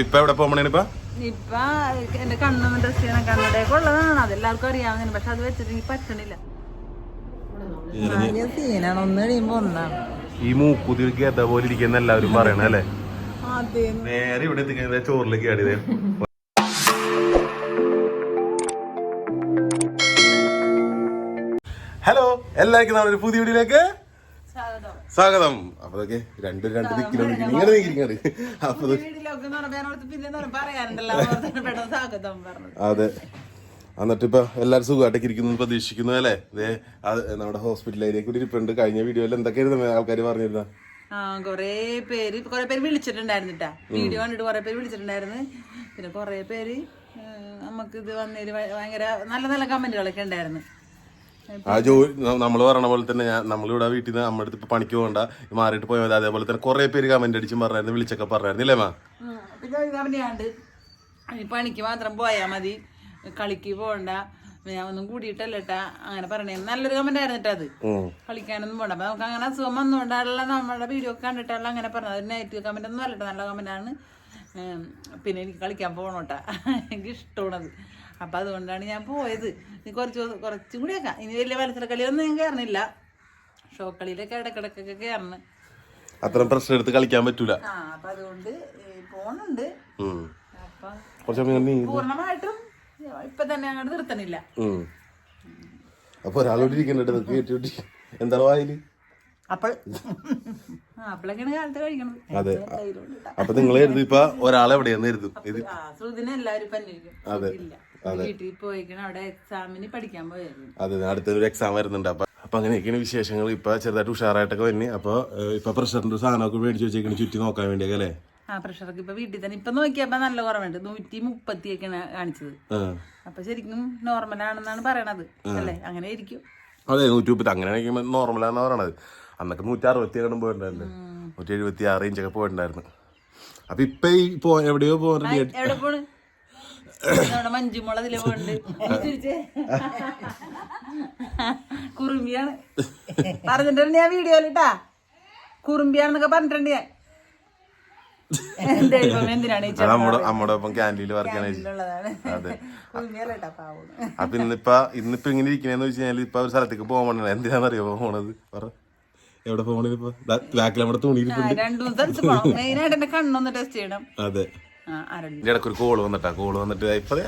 ഇപ്പൊ എവിടെ പോകണേനിപ്പ ഇപ്പൊ എന്റെ കണ്ണും ഡ്രസ് ചെയ്യണം കണ്ണടയൊക്കെ ഉള്ളതാണ്. അതെല്ലാവർക്കും അറിയാവുന്നതിന് പക്ഷെ അത് വെച്ചിട്ട് എനിക്ക് പറ്റണില്ല. സീനാണ്. ഒന്ന് കഴിയുമ്പോ ഒന്നാണ്. ഈ മൂക്കുതി ഗത പോലെ ഇരിക്കുന്ന എല്ലാവരും പറയണ അല്ലേ? അതെ നേരെ ഇവിടെ എത്തിക്കുന്നത് ചോറിലേക്ക് ആടിയത് ഹലോ എല്ലാവർക്കും നമ്മളൊരു പുതിയ വീഡിയോയിലേക്ക് സ്വാഗതം. സ്വാഗതം. അപ്പൊ അതൊക്കെ രണ്ട് രണ്ട് ദിക്കിലോ ഇങ്ങനെ നീങ്ങിരിക്കാണ് അപ്പൊ ഇത് അതെ. എന്നിട്ട് ഇപ്പൊ എല്ലാരും സുഖമായിട്ടൊക്കെ ഇരിക്കുന്നു പ്രതീക്ഷിക്കുന്നു അല്ലേ? അത് നമ്മുടെ ഹോസ്പിറ്റൽ ഏരിയ കൂടി ഇരിപ്പുണ്ട്. കഴിഞ്ഞ വീഡിയോയിൽ എന്തൊക്കെയായിരുന്നു ആൾക്കാർ പറഞ്ഞിരുന്ന? ആ കൊറേ പേര് കൊറേ പേര് വിളിച്ചിട്ടുണ്ടായിരുന്നിട്ടാ വീഡിയോ കണ്ടിട്ട് കൊറേ പേര് വിളിച്ചിട്ടുണ്ടായിരുന്നു. പിന്നെ കൊറേ പേര് നമുക്ക് ഇത് വന്നതിൽ ഭയങ്കര നല്ല നല്ല കമന്റുകളൊക്കെ ഉണ്ടായിരുന്നു. ആ ജോലി നമ്മൾ പറഞ്ഞ പോലെ തന്നെ ഞാൻ നമ്മളിവിടെ വീട്ടിൽ നിന്ന് നമ്മുടെ അടുത്ത് പണിക്ക് പോകണ്ട മാറിയിട്ട് പോയാൽ മതി. അതേപോലെ തന്നെ കുറെ പേര് കമന്റ് അടിച്ചും പറഞ്ഞായിരുന്നു വിളിച്ചൊക്കെ പറഞ്ഞായിരുന്നു ഇല്ലേ മാ? പിന്നെ പണിക്ക് മാത്രം പോയാ മതി കളിക്ക് പോകണ്ട ഞാൻ ഒന്നും കൂടിയിട്ടല്ലേട്ടാ അങ്ങനെ പറഞ്ഞേ നല്ലൊരു കമന്റ് ആയിരുന്നു അത്. കളിക്കാനൊന്നും പോണ്ട. അപ്പൊ നമുക്ക് അങ്ങനെ അസുഖം വന്നുകൊണ്ടല്ല നമ്മുടെ വീഡിയോ കണ്ടിട്ടല്ല അങ്ങനെ പറഞ്ഞത്. നെഗറ്റീവ് കമന്റ് ഒന്നും അല്ലട്ടോ നല്ല കമന്റ് ആണ്. പിന്നെ എനിക്ക് കളിക്കാൻ പോകണോട്ടാ എനിക്ക് ഇഷ്ടമാണത്. അപ്പോൾ അതുകൊണ്ടാണ് ഞാൻ പോയത്. ഇനി കുറച്ച് കുറച്ചും കൂടി കൂടിയൊക്കെ ഇനി വലിയ മത്സരക്കളിയൊന്നും ഞാൻ കയറണില്ല ഷോ കളിയിലൊക്കെ ഇടക്കിടക്കൊക്കെ കയറണം അത്ര പ്രശ്നം എടുത്ത് കളിക്കാൻ പറ്റൂല. ആ അപ്പം അതുകൊണ്ട് പോണുണ്ട്. അപ്പൊ പൂർണമായിട്ടും ഇപ്പൊ തന്നെ അങ്ങോട്ട് നിർത്തണില്ല. അപ്പൊ ഒരാളോട് ഇരിക്കണ്ടത് കേട്ടി എന്താണ് വായിൽ? അപ്പോൾ ആ അപ്പോഴൊക്കെയാണ് കാലത്ത് കഴിക്കണത്. അതെ. അപ്പൊ നിങ്ങൾ എഴുതി ഇപ്പൊ ഒരാളെ എവിടെയെന്ന് എഴുതും ശ്രുതിനെ എല്ലാവരും അതെ. ഇല്ല. വീട്ടിൽ പോയിക്കണം അവിടെ എക്സാമിന് പഠിക്കാൻ പോയായിരുന്നു അതെ അടുത്തൊരു എക്സാം വരുന്നുണ്ട്. അപ്പൊ അപ്പൊ അങ്ങനെയൊക്കെയാണ് വിശേഷങ്ങൾ. ഇപ്പൊ ചെറുതായിട്ട് ഉഷാറായിട്ടൊക്കെ വന്നി അപ്പൊ ഇപ്പൊ പ്രഷറിന്റെ സാധനമൊക്കെ മേടിച്ച് വെച്ചേക്കണ്. ചുറ്റി നോക്കാൻ വേണ്ടിയൊക്കെ അല്ലേ? ആ പ്രഷറൊക്കെ ഇപ്പൊ വീട്ടിൽ തന്നെ. ഇപ്പൊ നോക്കിയപ്പോ നല്ല കുറവുണ്ട്. നൂറ്റി മുപ്പത്തി ഒക്കെയാണ് കാണിച്ചത്. അപ്പൊ ശരിക്കും നോർമൽ ആണെന്നാണ് പറയണത്. അല്ലേ? അങ്ങനെ ഇരിക്കും അതെ നൂറ്റി മുപ്പത്തി അങ്ങനെയാണെങ്കിൽ നോർമലാണെന്നാണ് പറയണത്. അന്നൊക്കെ നൂറ്റി അറുപത്തി ഏഴും പോയിട്ടുണ്ടായിരുന്നു നൂറ്റി എഴുപത്തി ആറ് ഇഞ്ചൊക്കെ പോയിട്ടുണ്ടായിരുന്നു. അപ്പൊ ഇപ്പൊ ഈ പോ എവിടെയോ പോകുന്നുണ്ട് ഇതിലെ പോണ്ട് ചിരിച്ചേ. കുറുമ്പിയാണ്. പറഞ്ഞിട്ടുണ്ട് ഞാൻ വീഡിയോയിലിട്ടാ കുറുമ്പിയാണെന്നൊക്കെ പറഞ്ഞിട്ടുണ്ട് ക്യാന്റീനിൽ വർക്ക് അപ്പൊ ഇന്നിപ്പ ഇന്നിപ്പോ ഇങ്ങനെ ഇരിക്കണേന്ന് വെച്ച് കഴിഞ്ഞാൽ ഇപ്പൊ ഒരു സ്ഥലത്തേക്ക് പോകാൻ എന്തിനാണെന്നറിയോ? പോണത്? പറ. എവിടെ ഫോണിൽ ഇപ്പൊ? ബാക്കിൽ നമ്മുടെ തുണിയിരിപ്പുണ്ട് രണ്ടു മൂന്ന് സ്ഥലത്ത് പോണം. മെയിനായിട്ട് എന്റെ കണ്ണൊന്ന് ടെസ്റ്റ് ചെയ്യണം. അതെ. ഇതിന്റെ ഇടയ്ക്ക് ഒരു കോൾ വന്നിട്ടാ കോൾ വന്നിട്ട് ഇപ്പൊ ദേ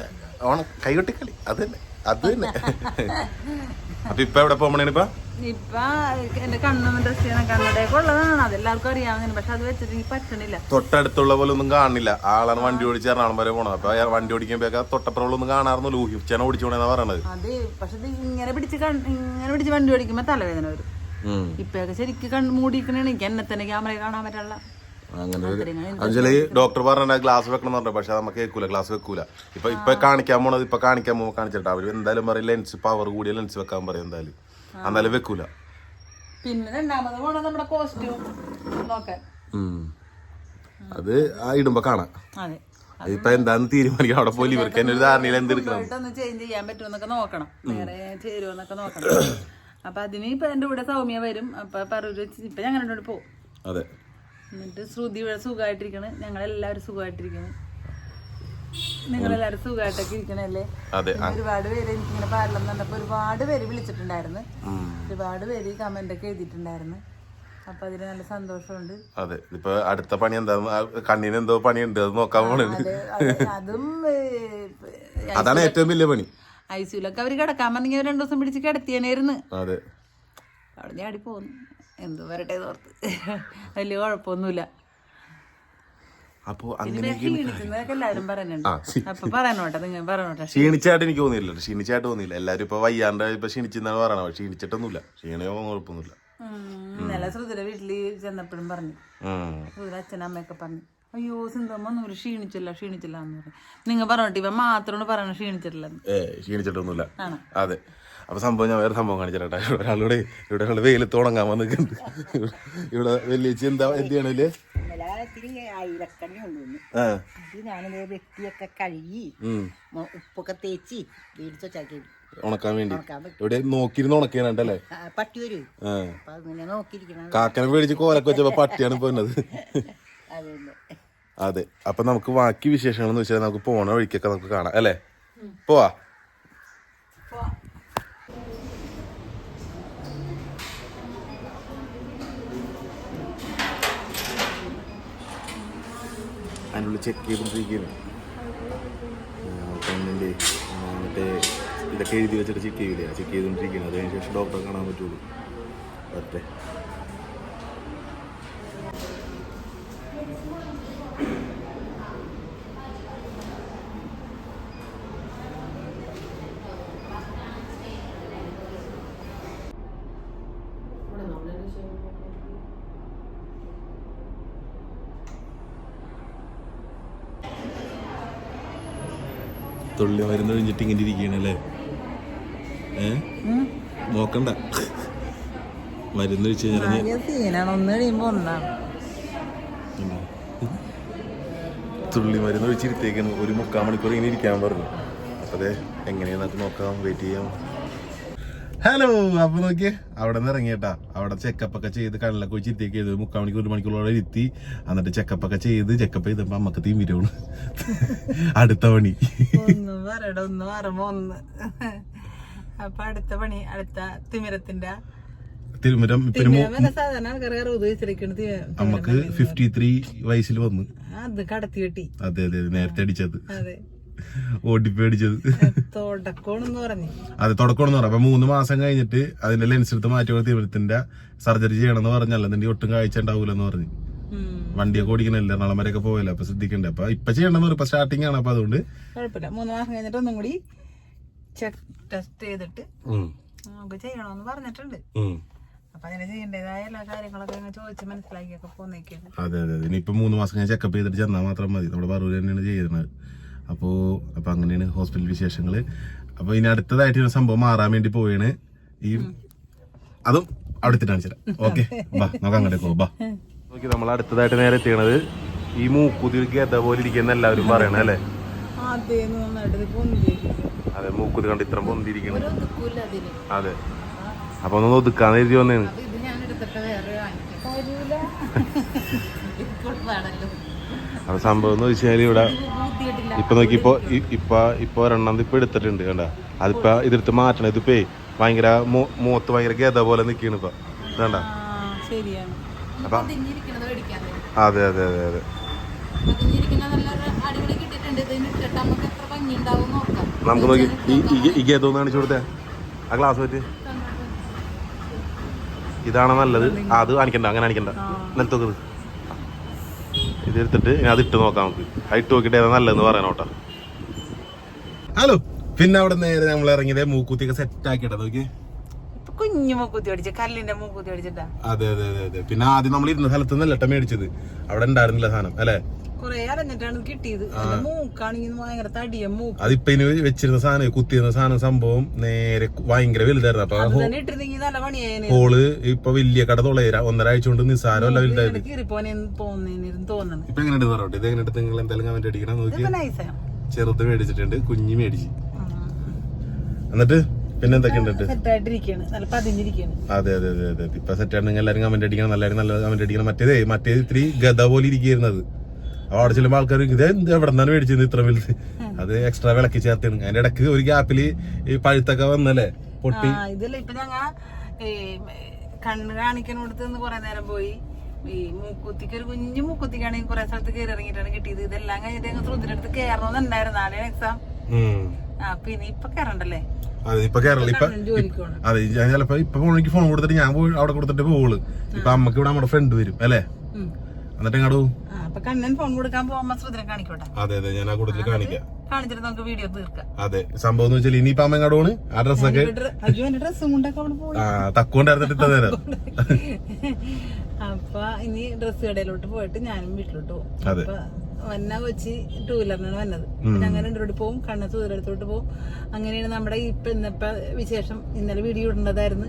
ഓണം കൈകൊട്ടിക്കളി അത് തന്നെ അത് തന്നെ. അപ്പൊ ഇപ്പൊ എവിടെ പോകണേനിപ്പ ഇപ്പൊ? എന്റെ കണ്ണൊന്ന് ടെസ്റ്റ് ചെയ്യണം. കണ്ണടയൊക്കെ ഉള്ളതാണ്. അതെല്ലാവർക്കും അറിയാവുന്നതിന് പക്ഷെ അത് വെച്ചിട്ട് എനിക്ക് പറ്റണില്ല. തൊട്ടടുത്തുള്ള പോലെ ഒന്നും കാണില്ല. ആളാണ് വണ്ടി ഓടിച്ച് എറണാകുളം വരെ പോണത്. അപ്പൊ വണ്ടി ഓടിക്കുമ്പോഴൊക്കെ തൊട്ടപ്പുറമുള്ളൊന്നും കാണാറുന്നില്ല. ഊഹിച്ചാണ് ഓടിച്ചോണെന്നാ പറയണത്. അത് പക്ഷെ ഇത് ഇങ്ങനെ പിടിച്ച് ഇങ്ങനെ പിടിച്ച് വണ്ടി ഓടിക്കുമ്പോ തലവേദന വരും. ഇപ്പൊക്കെ ശരിക്ക് മൂടിക്കണേ എനിക്ക് എന്നെ തന്നെ ക്യാമറ കാണാൻ പറ്റുള്ള അങ്ങനെ ഒരു ഡോക്ടർ പറഞ്ഞ ഗ്ലാസ് വെക്കണം പറഞ്ഞു. പക്ഷെ നമുക്ക് കേൾക്കൂല ഗ്ലാസ് വെക്കൂല. ഇപ്പൊ ഇപ്പൊ കാണിക്കാൻ പോണത് ഇപ്പൊ കാണിക്കാൻ പോകുമ്പോൾ കാണിച്ചിട്ട് അവർ എന്തായാലും പറയും ലെൻസ് പവർ കൂടിയ ലെൻസ് വെക്കാൻ പറയും എന്തായാലും. എന്നാലും വെക്കൂല. പിന്നെ രണ്ടാമത് പോണത് നമ്മുടെ കോസ്റ്റ്യൂം നോക്കാൻ. അത് ആ ഇടുമ്പോ കാണാം. ഇപ്പൊ എന്താന്ന് തീരുമാനിക്കണം അവിടെ പോയി ഇവർക്ക് തന്നെ ഒരു ധാരണയിൽ എന്തെടുക്കണം ചേഞ്ച് ചെയ്യാൻ പറ്റുമെന്നൊക്കെ നോക്കണം. വേറെ ചേരുമെന്നൊക്കെ നോക്കണം. അപ്പൊ അതിന് ഇപ്പൊ എന്റെ കൂടെ സൗമ്യ വരും. അപ്പൊ പറൂര് ഇപ്പൊ ഞങ്ങൾ രണ്ടോട് പോകും അതെ. എന്നിട്ട് ശ്രുതി ഇവിടെ സുഖമായിട്ടിരിക്കണ്. ഞങ്ങളെല്ലാവരും സുഖമായിട്ടിരിക്കണ്. നിങ്ങളെല്ലാവരും സുഖമായിട്ടൊക്കെ ഇരിക്കണല്ലേ? അതെ. ഒരുപാട് പേര് എനിക്കിങ്ങനെ പാരലം എന്നപ്പോ ഒരുപാട് പേര് വിളിച്ചിട്ടുണ്ടായിരുന്നു. ഒരുപാട് പേര് കമന്റ് ഒക്കെ എഴുതിയിട്ടുണ്ടായിരുന്നു. അപ്പൊ അതിന് നല്ല സന്തോഷമുണ്ട്. അതെ. ഇപ്പൊ അടുത്ത പണി എന്താ കണ്ണിന് എന്തോ പണിയുണ്ട്. അത് നോക്കാൻ അത് അതും അതാണ് ഏറ്റവും വലിയ പണി. ഐ സിയിലൊക്കെ അവർ കിടക്കാൻ പറഞ്ഞ രണ്ടു ദിവസം പിടിച്ച് കിടത്തിയേനായിരുന്നു. അതെ. അവിടെ അടി പോന്നു. എന്തോ വരട്ടെ ഓർത്ത് വലിയ കുഴപ്പമൊന്നുമില്ല. അപ്പൊ പിന്നെ അങ്ങനെ ക്ഷീണിക്കുന്നതൊക്കെ എല്ലാവരും പറയുന്നുണ്ട്. ആ ശി- അപ്പൊ പറയണോട്ടെ നിങ്ങൾ പറയണോട്ടെ. ക്ഷീണിച്ചായിട്ട് എനിക്ക് തോന്നിയില്ല ക്ഷീണിച്ചായിട്ട് തോന്നിയില്ല. എല്ലാരും ഇപ്പൊ വയ്യാണ്ട് ഇപ്പൊ ക്ഷീണിച്ചെന്നാണ് പറയണത്. ക്ഷീണിച്ചിട്ടൊന്നുമില്ല. ക്ഷീണയോ കുഴപ്പമൊന്നുമില്ല. ഇന്നലെ ശ്രുതിയുടെ വീട്ടിൽ ചെന്നപ്പോഴും പറഞ്ഞു. അച്ഛനും ശ്രുതിയുടെ അച്ഛനമ്മയൊക്കെ പറഞ്ഞു. അയ്യോ സിന്ധമ്മ ഒരു ക്ഷീണിച്ചില്ല ക്ഷീണിച്ചില്ല എന്ന് നിങ്ങൾ പറഞ്ഞിട്ട് ഇവ മാത്രമാണ് പറയണ ക്ഷീണിച്ചിട്ടില്ല ഏ ക്ഷീണിച്ചിട്ടൊന്നുമില്ല. അതെ. അപ്പൊ സംഭവം ഞാൻ വേറെ സംഭവം കാണിച്ചിട്ടാ. ഒരാളൂടെ ഇവിടെ ഒരാൾ വെയിലത്ത് ഉണങ്ങാൻ വന്നിട്ടുണ്ട് ഇവിടെ വലിയ എന്താ എന്ത് ചെയ്യണല്ലേ അയിലക്കണ്ണി കൊണ്ടുവന്നു. അത് ഞാനത് വെട്ടിയൊക്കെ കഴുകി ഉം. മൊ- ഉപ്പൊക്കെ തേച്ച് മേടിച്ച് വെച്ചാക്കി. ഉണക്കാൻ വേണ്ടി. ഇവിടെ നോക്കിയിരുന്ന് പട്ടി വരും. കാക്കനെ പേടിച്ച് കോലൊക്കെ വെച്ചപ്പോ പട്ടിയാണ് പോന്നത് അതെ. അപ്പൊ നമുക്ക് ബാക്കി വിശേഷങ്ങൾ എന്ന് വെച്ചാൽ നമുക്ക് പോണ വഴിക്കൊക്കെ നമുക്ക് കാണാം അല്ലേ? പോവാ. അതിനുള്ളിൽ ചെക്ക് കണ്ണിന്റെ മറ്റേ ഇതൊക്കെ എഴുതി വെച്ചിട്ട് ചെക്ക് ചെയ്യില്ലേ ചെക്ക് ചെയ്തുകൊണ്ടിരിക്കുകയാണ്. അതിന് ശേഷം ഡോക്ടറെ കാണാൻ പറ്റുള്ളൂ. പറ്റേ തുള്ളി മരുന്ന് കഴിഞ്ഞിട്ട് ഇങ്ങനെ ഇരിക്കുകയാണല്ലേ ഏ? നോക്കണ്ട. മരുന്ന് ഒഴിച്ച് കഴിഞ്ഞാൽ ആകെ സീനാണ് ഒന്ന് കഴിയുമ്പോ ഒന്നാണ് തുള്ളി മരുന്ന് ഒഴിച്ചിരുത്തേക്കും ഒരു മുക്കാൽ മണിക്കൂർ ഇങ്ങനെ ഇരിക്കാൻ പറഞ്ഞു. അപ്പൊ അതെ നോക്കാം. വെയിറ്റ് ചെയ്യാം. ഹലോ അപ്പൊ നോക്കിയേ അവിടെ നിന്ന് ഇറങ്ങിയേട്ടാ. അവിടെ ചെക്കപ്പ് ഒക്കെ ചെയ്ത് കണ്ണിലൊക്കെ ഒഴിച്ചിരുത്തേക്ക് ചെയ്ത് മുക്കാൽ മണിക്കൂർ ഒരു മണിക്കൂറോളം ഇരുത്തി. എന്നിട്ട് ചെക്കപ്പ് ഒക്കെ ചെയ്ത് ചെക്കപ്പ് ചെയ്തപ്പോ അമ്മയ്ക്ക് വരുവാണ് അടുത്ത പണി. അപ്പൊ അടുത്ത പണി അടുത്ത തിമിരത്തിന്റെ തിരുമുരം അമ്മയ്ക്ക് ഫിഫ്റ്റി ത്രീ വയസ്സിൽ വന്നു. അത് കടത്തി വെട്ടി. അതെ അതെ അതെ, നേരത്തെ അടിച്ചത്. അതെ. ഓടിപ്പോ അടിച്ചത്. പറഞ്ഞു. അത് തുടക്കണമെന്ന് പറയാം അപ്പൊ മൂന്ന് മാസം കഴിഞ്ഞിട്ട് അതിന്റെ ലെൻസ് എടുത്ത് മാറ്റി തീവ്രത്തിന്റെ സർജറി ചെയ്യണമെന്ന് പറഞ്ഞല്ല നിന്റെ ഒട്ടും കാഴ്ച ഉണ്ടാവൂലെന്ന് പറഞ്ഞു. വണ്ടിയൊക്കെ ഓടിക്കണല്ലേ? എറണാകുളം വരെയൊക്കെ പോയല്ലോ അപ്പൊ ശ്രദ്ധിക്കണ്ടേ. അപ്പൊ ഇപ്പൊ ചെയ്യണമെന്ന് പറയും ഇപ്പൊ സ്റ്റാർട്ടിങ് ആണ്. അപ്പൊ അതുകൊണ്ട് കുഴപ്പമില്ല. മൂന്ന് മാസം കഴിഞ്ഞിട്ട് ഒന്നും കൂടി ചെക്ക് ടെസ്റ്റ് ചെയ്തിട്ട് നമുക്ക് ചെയ്യണമെന്ന് പറഞ്ഞിട്ടുണ്ട്. അപ്പൊ അതിന് ചെയ്യേണ്ടതായ എല്ലാ കാര്യങ്ങളൊക്കെ അങ്ങ് ചോദിച്ച് മനസ്സിലാക്കിയൊക്കെ പോന്നേക്കാണ് അതെ അതെ അതെ. ഇനിയിപ്പോ മൂന്ന് മാസം ഞാൻ ചെക്കപ്പ് ചെയ്തിട്ട് ചെന്നാൽ മാത്രം മതി. നമ്മുടെ പറൂര് തന്നെയാണ് ചെയ്യുന്നത്. അപ്പോ അപ്പൊ അങ്ങനെയാണ് ഹോസ്പിറ്റൽ വിശേഷങ്ങൾ. അപ്പോൾ ഇനി അടുത്തതായിട്ട് ഒരു സംഭവം മാറാൻ വേണ്ടി പോവാണ്. ഈ അതും അവിടുത്തെ കാണിച്ചു ഓക്കെ ബാ നമുക്ക് അങ്ങോട്ടേക്ക് പോവാം ബാ. നോക്കി നമ്മൾ അടുത്തതായിട്ട് നേരെ എത്തിയണത് ഈ മൂക്കുതി ഗത പോലെ ഇരിക്കുന്ന എല്ലാവരും പറയണ അല്ലേ? അതേ മൂക്കുതി കണ്ട് ഇത്ര പൊന്തിരിക്കണം അതെ. അപ്പൊ ഒന്ന് ഒതുക്കാന്ന് എഴുതി വന്നേന്. അപ്പൊ സംഭവം എന്ന് വെച്ചാൽ ഇവിടെ ഇപ്പൊ നോക്കി ഇപ്പൊ ഇ- ഇപ്പൊ ഇപ്പൊ ഒരെണ്ണം ഇപ്പൊ എടുത്തിട്ടുണ്ട് കണ്ട. അതിപ്പോ ഇതെടുത്ത് മാറ്റണം. ഇതിപ്പേ ഭയങ്കര മൂത്ത് ഭയങ്കര ഗത പോലെ നിക്കാണ് ഇപ്പൊ. ഇതണ്ട ശരിയാണ്. അപ്പൊ അതെ അതെ അതെ അതെ. നമുക്ക് നോക്കാം. നമുക്ക് നോക്കി ഈ- ഗത ഒന്ന് കാണിച്ചു കൊടുത്തേ. ആ ഗ്ലാസ് പറ്റി ഇതാണ് നല്ലത്? അത് കാണിക്കണ്ട അങ്ങനെ കാണിക്കണ്ട. നിലത്തൊക്കെ ഇത്. എടുത്തിട്ട് ഇനി അത് ഇട്ട് നോക്കാം നമുക്ക്. ഹൈറ്റ് നോക്കിയിട്ട് ഏതാ നല്ലതെന്ന് പറയണോട്ടാ ഹലോ. പിന്നെ അവിടെ നേരെ നമ്മൾ ഇറങ്ങിയത് മൂക്കുത്തിയൊക്കെ സെറ്റ് ആക്കിയിട്ടാ നോക്കി ഇപ്പൊ കുഞ്ഞു മൂക്കുത്തി അടിച്ച കല്ലിന്റെ മൂക്കുത്തി അടിച്ചിട്ടാ അതെ അതെ അതെ അതെ. പിന്നെ ആദ്യം നമ്മൾ ഇരുന്ന സ്ഥലത്ത് നിന്നല്ല മേടിച്ചത്? അവിടെ ഉണ്ടായിരുന്നില്ല സാധനം അല്ലെ? കൊറേ അരഞ്ഞിട്ടാണ് ഇത് കിട്ടിയത്. അതിന്റെ മൂക്കാണെങ്കിൽ ഭയങ്കര തടിയ മൂക്ക്. അതിപ്പോ ഇനി വെച്ചിരുന്ന സാധനം കുത്തിയിരുന്ന സാധനം സംഭവം നേരെ ഭയങ്കര വലുതായിരുന്നു. അപ്പൊ ഹോൾ ഇപ്പൊ വലിയ കട തൊള്ളേര ഒന്നര ആഴ്ച കൊണ്ട് നിസ്സാരമല്ല വലുതായിരുന്നു ഇപ്പൊ എങ്ങനെ പറഞ്ഞോട്ടെ? ഇത് എങ്ങനെയുണ്ട്? നിങ്ങൾ എന്തായാലും കമന്റ് അടിക്കണം നോക്കി ചെറുത് മേടിച്ചിട്ടുണ്ട് കുഞ്ഞി മേടിച്ച്. എന്നിട്ട് പിന്നെ എന്തൊക്കെയുണ്ട് അതെ അതെ അതെ അതെ ഇപ്പൊ സെറ്റ് ആണെങ്കിൽ എല്ലാവരും കമന്റ് അടിക്കണം എല്ലാവരും നല്ല കമന്റ് അടിക്കണം. മറ്റേതേ മറ്റേത് ഇത്തിരി ഗത പോലെ ഇരിക്കുന്നത് അവിടെ ചെല്ലുമ്പോൾ ആൾക്കാർ ഇത് എന്ത് എവിടെ നിന്നാണ് മേടിച്ചത് ഇത്ര വലുത്? അത് എക്സ്ട്രാ വിളക്കി ചേർത്താണ് അതിന്റെ ഇടയ്ക്ക് ഒരു ഗ്യാപ്പിൽ ഈ പഴുത്തൊക്കെ വന്നല്ലേ? പൊട്ടി. ഇപ്പൊ കണ്ണ് കാണിക്കണോടത്ത് നിന്ന് കുറെ നേരം പോയി. ഈ മൂക്കുത്തിക്ക് ഒരു കുഞ്ഞു മൂക്കുത്തിക്കാണെങ്കിൽ കുറെ സ്ഥലത്ത് കയറി ഇറങ്ങിയിട്ടാണ് കിട്ടിയത്. ഇതെല്ലാം കഴിഞ്ഞിട്ട് ഞങ്ങൾ ശ്രുതിനടുത്ത് കയറണമെന്നുണ്ടായിരുന്നു നാളെ എക്സാം. ആ പിന്നെ ഇപ്പൊ കയറണ്ടല്ലേ അതെ ഇപ്പൊ കേരള ഇപ്പൊ അതെ ഞാൻ ചിലപ്പോ ഇപ്പൊ ഫോൺ കൊടുത്തിട്ട് ഞാൻ അവിടെ കൊടുത്തിട്ട് പോകുള്ളു ഇപ്പൊ അമ്മയ്ക്ക് ഇവിടെ നമ്മുടെ ഫ്രണ്ട് വരും അല്ലേ. എന്നിട്ട് എങ്ങാട് ആ അപ്പൊ കണ്ണൻ ഫോൺ കൊടുക്കാൻ പോകുമ്പോ ശ്രുതിനെ കാണിക്കോട്ടെ? അതെ അതെ ഞാൻ ആ കൂടുതൽ കാണിക്കാം. കാണിച്ചിട്ട് നമുക്ക് വീഡിയോ തീർക്കാം. അതെ സംഭവം എന്ന് വെച്ചാൽ ഇനിയിപ്പോ അമ്മ എങ്ങാട് പോണ് ആ ഡ്രസ്സൊക്കെ ഇപ്പൊ അയ്യോ എന്റെ ഡ്രസ്സും കൊണ്ടൊക്കെ അവിടെ പോയി. ആ നേരം. അപ്പൊ ഇനി ഡ്രസ് കടയിലോട്ട് പോയിട്ട് ഞാനും വീട്ടിലോട്ട് പോകും. അപ്പൊ വന്ന കൊച്ചി ടൂ വീലറിനാണ് വന്നത് അങ്ങനെ രണ്ടോട്ട് പോകും കണ്ണ സൂര്യടുത്തോട്ട് പോകും അങ്ങനെയാണ് നമ്മുടെ ഇപ്പൊ ഇന്നിപ്പോ വിശേഷം. ഇന്നലെ വീഡിയോ ഇടേണ്ടതായിരുന്നു.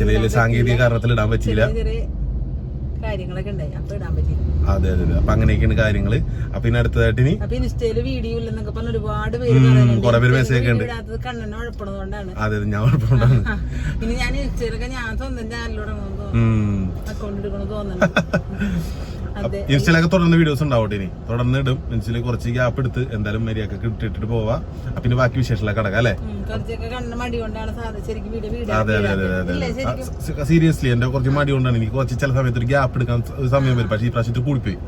ചെറിയ ചെറിയ കാര്യങ്ങളൊക്കെ ഉണ്ടായി. അപ്പൊ ഇടാൻ പറ്റിയില്ല. അതെ അതെ അതെ. അപ്പൊ അങ്ങനെയൊക്കെയാണ് കാര്യങ്ങൾ. അപ്പൊ ഇനി അടുത്തതായിട്ട് ഇനി അപ്പൊ ഇൻസ്റ്റയിൽ വീഡിയോ ഇല്ലെന്നൊക്കെ പറഞ്ഞ ഒരുപാട് പേര്. കുറെ പേര് മെസ്സേജ് ഒക്കെ ഉണ്ട്. കണ്ണനെ ഉഴപ്പണതുകൊണ്ടാണ് അതെ അതെ ഞാൻ കുഴപ്പമുണ്ടാണ് ഇനി ഞാൻ ഇൻസ്റ്റയിലൊക്കെ ഞാൻ സ്വന്തം ചാനലിലൂടെ അക്കൗണ്ട് എടുക്കണ തോന്നുന്നുണ്ട്. ഇൻസ്റ്റയിലൊക്കെ തുടർന്ന് വീഡിയോസ് ഉണ്ടാവട്ടെ ഇനി. തുടർന്ന് ഇടും. ഇൻസ്റ്റയിൽ കുറച്ച് ഗ്യാപ്പ് എടുത്ത് എന്തായാലും മര്യാദ ഇട്ടിട്ട് പോവാ. പിന്നെ ബാക്കി വിശേഷങ്ങളൊക്കെ കിടക്കാം അല്ലേ? അതെ അതെ അതെ അതെ സീരിയസ്ലി എന്റെ കുറച്ച് മടി കൊണ്ടാണ്. എനിക്ക് കുറച്ച് ചില സമയത്ത് ഒരു ഗ്യാപ്പ് എടുക്കാൻ സമയം വരും. പക്ഷേ ഈ പ്രാവശ്യത്തിൽ കൂടിപ്പോയി.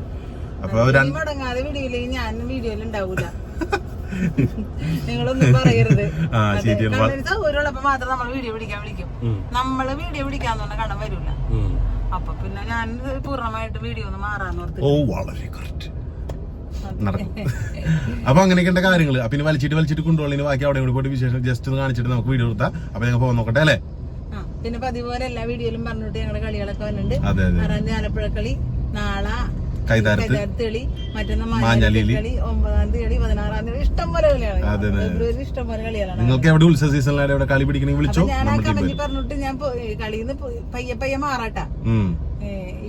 അപ്പൊ ഞാൻ വീഡിയോയിൽ ഉണ്ടാവൂല. നിങ്ങളൊന്നും പറയരുത്. സൗകര്യമുള്ളപ്പോ മാത്രം നമ്മൾ വീഡിയോ പിടിക്കാൻ വിളിക്കും. നമ്മൾ വീഡിയോ പിടിക്കാൻ തന്നെ കടം വരൂല. അപ്പൊ പിന്നെ ഞാൻ പൂർണമായിട്ട് വീഡിയോ ഒന്ന് മാറാന്ന് ഓ വളരെ കറക്റ്റ് നടക്കും. അപ്പൊ അങ്ങനെയൊക്കെ കാര്യങ്ങൾ പിന്നെ വലിച്ചിട്ട് വലിച്ചിട്ട് കൊണ്ടുപോകണേ. ബാക്കി അവിടെ കൂടി പോയിട്ട് വിശേഷം ജസ്റ്റ് ഒന്ന് കാണിച്ചിട്ട് നമുക്ക് വീഡിയോ എടുത്താൽ അപ്പൊ ഞങ്ങൾ പോകാൻ നോക്കട്ടെ അല്ലേ? പിന്നെ പതിപോലെ എല്ലാ വീഡിയോയിലും പറഞ്ഞിട്ട് ഞങ്ങളുടെ കളികളൊക്കെ വന്നിട്ടുണ്ട് ആലപ്പുഴ കളി. നാളെ കൈതാരത്ത് മാഞ്ഞാലിയിൽ. മാഞ്ഞാലി ഒമ്പതാം തീയതി പതിനാറാം തീയതി ഇഷ്ടം പോലെ കളിയാണ് ഇഷ്ടം പോലെ കളികളാണ്. നിങ്ങൾക്ക് എവിടെ ഉത്സവ സീസണിലാണ് എവിടെ കളി പിടിക്കണമെങ്കിൽ വിളിച്ചോ. ഞാൻ ആ പറഞ്ഞിട്ട് ഞാൻ കളിന്ന് പയ്യെ പയ്യെ മാറാട്ടാ.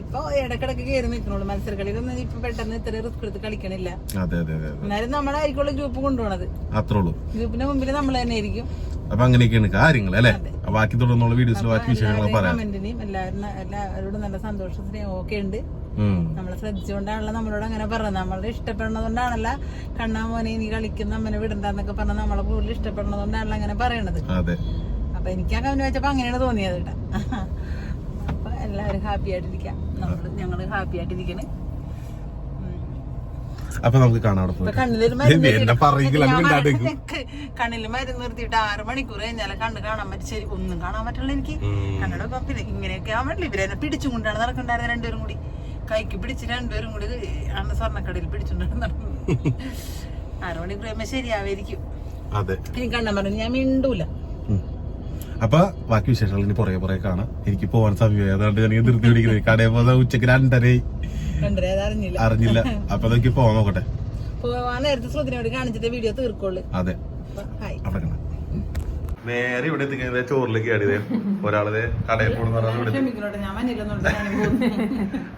ഇപ്പൊ ഇടക്കിടക്ക് കയറി നിൽക്കണുള്ളൂ മത്സരക്കളിയിലൊന്നും ഇപ്പൊ പെട്ടെന്ന് ഇത്ര റിസ്ക് എടുത്ത് കളിക്കണില്ല. അതെ അതെ അതെ എന്നാലും നമ്മളായിരിക്കുള്ള ഗ്രൂപ്പ് കൊണ്ടുപോണത്. അത്രേ ഉള്ളൂ ഗ്രൂപ്പിന്റെ മുമ്പിൽ നമ്മൾ തന്നെ ആയിരിക്കും. അപ്പൊ അങ്ങനെയൊക്കെയാണ് കാര്യങ്ങൾ അല്ലേ? ബാക്കി തുടർന്നുള്ള വീഡിയോസിൽ ബാക്കി വിശേഷങ്ങൾ പറയാം. എല്ലാവരും എല്ലാവരോടും നല്ല സന്തോഷം ഓക്കെ ഒക്കെ ഉണ്ട്. നമ്മളെ ശ്രദ്ധിച്ചുകൊണ്ടാണല്ലോ നമ്മളോട് അങ്ങനെ പറഞ്ഞത് നമ്മളെ ഇഷ്ടപ്പെടുന്നതുകൊണ്ടാണല്ല കണ്ണാ മോനെ നീ കളിക്കുന്ന അമ്മനെ വിടണ്ടെന്നൊക്കെ പറഞ്ഞ നമ്മളെ കൂടുതൽ ഇഷ്ടപ്പെടുന്നതുകൊണ്ടാണല്ലോ അങ്ങനെ പറയണത്. അപ്പൊ എനിക്ക് ആ വെച്ചപ്പോ അങ്ങനെയാണ് തോന്നിയത് കേട്ടോ. അപ്പൊ എല്ലാവരും ഹാപ്പി ആയിട്ടിരിക്കാം. ഞങ്ങൾ ഹാപ്പി ആയിട്ടിരിക്കണ്. അപ്പൊ നമുക്ക് കാണാം അവിടെ കണ്ണിൽ മരുന്ന് എന്നെ നിർത്തിയിട്ട് ആറ് മണിക്കൂർ കഴിഞ്ഞാൽ കണ്ണ് കാണാൻ പറ്റും. ശരി ഒന്നും കാണാൻ പറ്റില്ല എനിക്ക്. കണ്ണട പിന്നെ ഇങ്ങനെയൊക്കെ ആവാൻ പറ്റില്ല. ഇവരെന്നെ പിടിച്ചു കൊണ്ടാണ് നടക്കണ്ടായിരുന്നത് രണ്ടുപേരും കൂടി. കൈക്ക് പിടിച്ച് രണ്ടുപേരും കൂടി അന്ന് സ്വർണക്കടയിൽ പിടിച്ചുകൊണ്ടാണ് നടക്കുന്നത് ആറ് മണിക്കൂർ കഴിയുമ്പോ ശരിയാവായിരിക്കും കണ്ണൻ പറഞ്ഞു ഞാൻ മിണ്ടൂല. അപ്പൊ ബാക്കി വിശേഷങ്ങൾ ഇനി പുറകെ പുറകെ കാണാം. എനിക്ക് പോകാൻ സമയമായി. അതുകൊണ്ട് ഞാൻ ധൃതി പിടിക്കുന്നത് കടയിൽ പോകുന്ന ഉച്ചയ്ക്ക് രണ്ടരയായി. രണ്ടര അറിഞ്ഞില്ല. അറിഞ്ഞില്ല. അപ്പൊ അതൊക്കെ പോവാൻ നോക്കട്ടെ. പോവാൻ നേരത്തെ ശ്രുതിനോട് കാണിച്ചിട്ട് വീഡിയോ തീർക്കുള്ളൂ. അതെ. അവിടെ കാണാം. നേരെ ഇവിടെ എത്തിക്കുന്നത് ചോറിലേക്ക് ആടിയത് ഒരാളത് കടയിൽ പോണെന്ന് പറഞ്ഞാൽ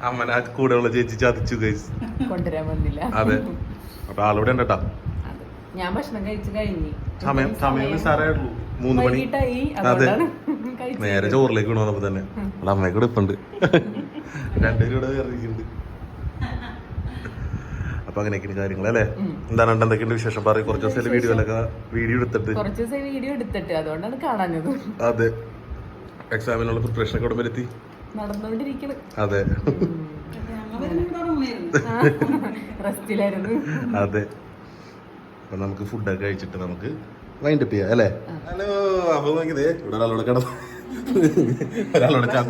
അമ്മന കൂടെയുള്ള ചേച്ചി ചതിച്ചു കൈസ് കൊണ്ടുവരാൻ വന്നില്ല. അതെ. അപ്പൊ ആളിവിടെ ഉണ്ടട്ടാ. ഞാൻ ഭക്ഷണം കഴിച്ചു കഴിഞ്ഞു. സമയം സമയം സാറേ ഉള്ളൂ മൂന്ന് മണി. അതെ. നേരെ ചോറിലേക്ക് വീണു വന്നപ്പോ തന്നെ. അവിടെ അമ്മയൊക്കെ കൂടെ ഇപ്പുണ്ട്. രണ്ടുപേരും ഇവിടെ ഇറങ്ങിയിട്ടുണ്ട് അപ്പൊ അങ്ങനെയൊക്കെയാണ് കാര്യങ്ങൾ അല്ലേ? എന്താണ് എന്തൊക്കെയുണ്ട് വിശേഷം? പറയും കുറച്ച് ദിവസം വീഡിയോയിലൊക്കെ വീഡിയോ എടുത്തിട്ട്. കുറച്ച് ദിവസം വീഡിയോ എടുത്തിട്ട് അതുകൊണ്ടാണ് കാണാഞ്ഞത്. അതെ. എക്സാമിനുള്ള പ്രിപ്പറേഷൻ ഒക്കെ ഇവിടെ എത്തി? നടന്നുകൊണ്ടിരിക്കണ്. അതെ. അതെ. അപ്പൊ നമുക്ക് ഫുഡൊക്കെ കഴിച്ചിട്ട് നമുക്ക് വൈൻഡ് അപ്പ് ചെയ്യാം അല്ലേ? ഹലോ അപ്പൊ നോക്കിയതേ ഇവിടെ ഒരാളോട് കിടന്നു ഒരാളോട് ചാ-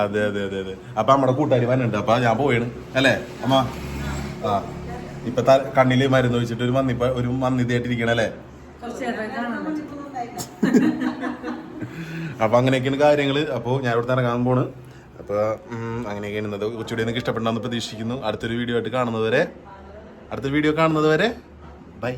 അതെ അതെ അതെ അതെ. അപ്പൊ നമ്മുടെ കൂട്ടുകാരി വന്നുണ്ട് അപ്പൊ ഞാൻ പോയാണ് അല്ലേ അമ്മ? ആ. ഇപ്പൊ കണ്ണിൽ മരുന്ന് വെച്ചിട്ട് ഒരു മന്നി ഒരു മന്ദിതായിട്ടിരിക്കണം അല്ലേ? അപ്പൊ അങ്ങനെയൊക്കെയാണ് കാര്യങ്ങൾ. അപ്പൊ ഞാൻ ഇവിടുത്തെ ഇറങ്ങാൻ പോണ്. അപ്പൊ ഉം, അങ്ങനെയൊക്കെയാണ് ഇന്നത്തെ ഉച്ചയുടെ നിങ്ങൾക്ക് ഇഷ്ടപ്പെടണമെന്ന് പ്രതീക്ഷിക്കുന്നു. അടുത്തൊരു വീഡിയോ ആയിട്ട് കാണുന്നത് വരെ അടുത്ത വീഡിയോ കാണുന്നത് വരെ ബൈ.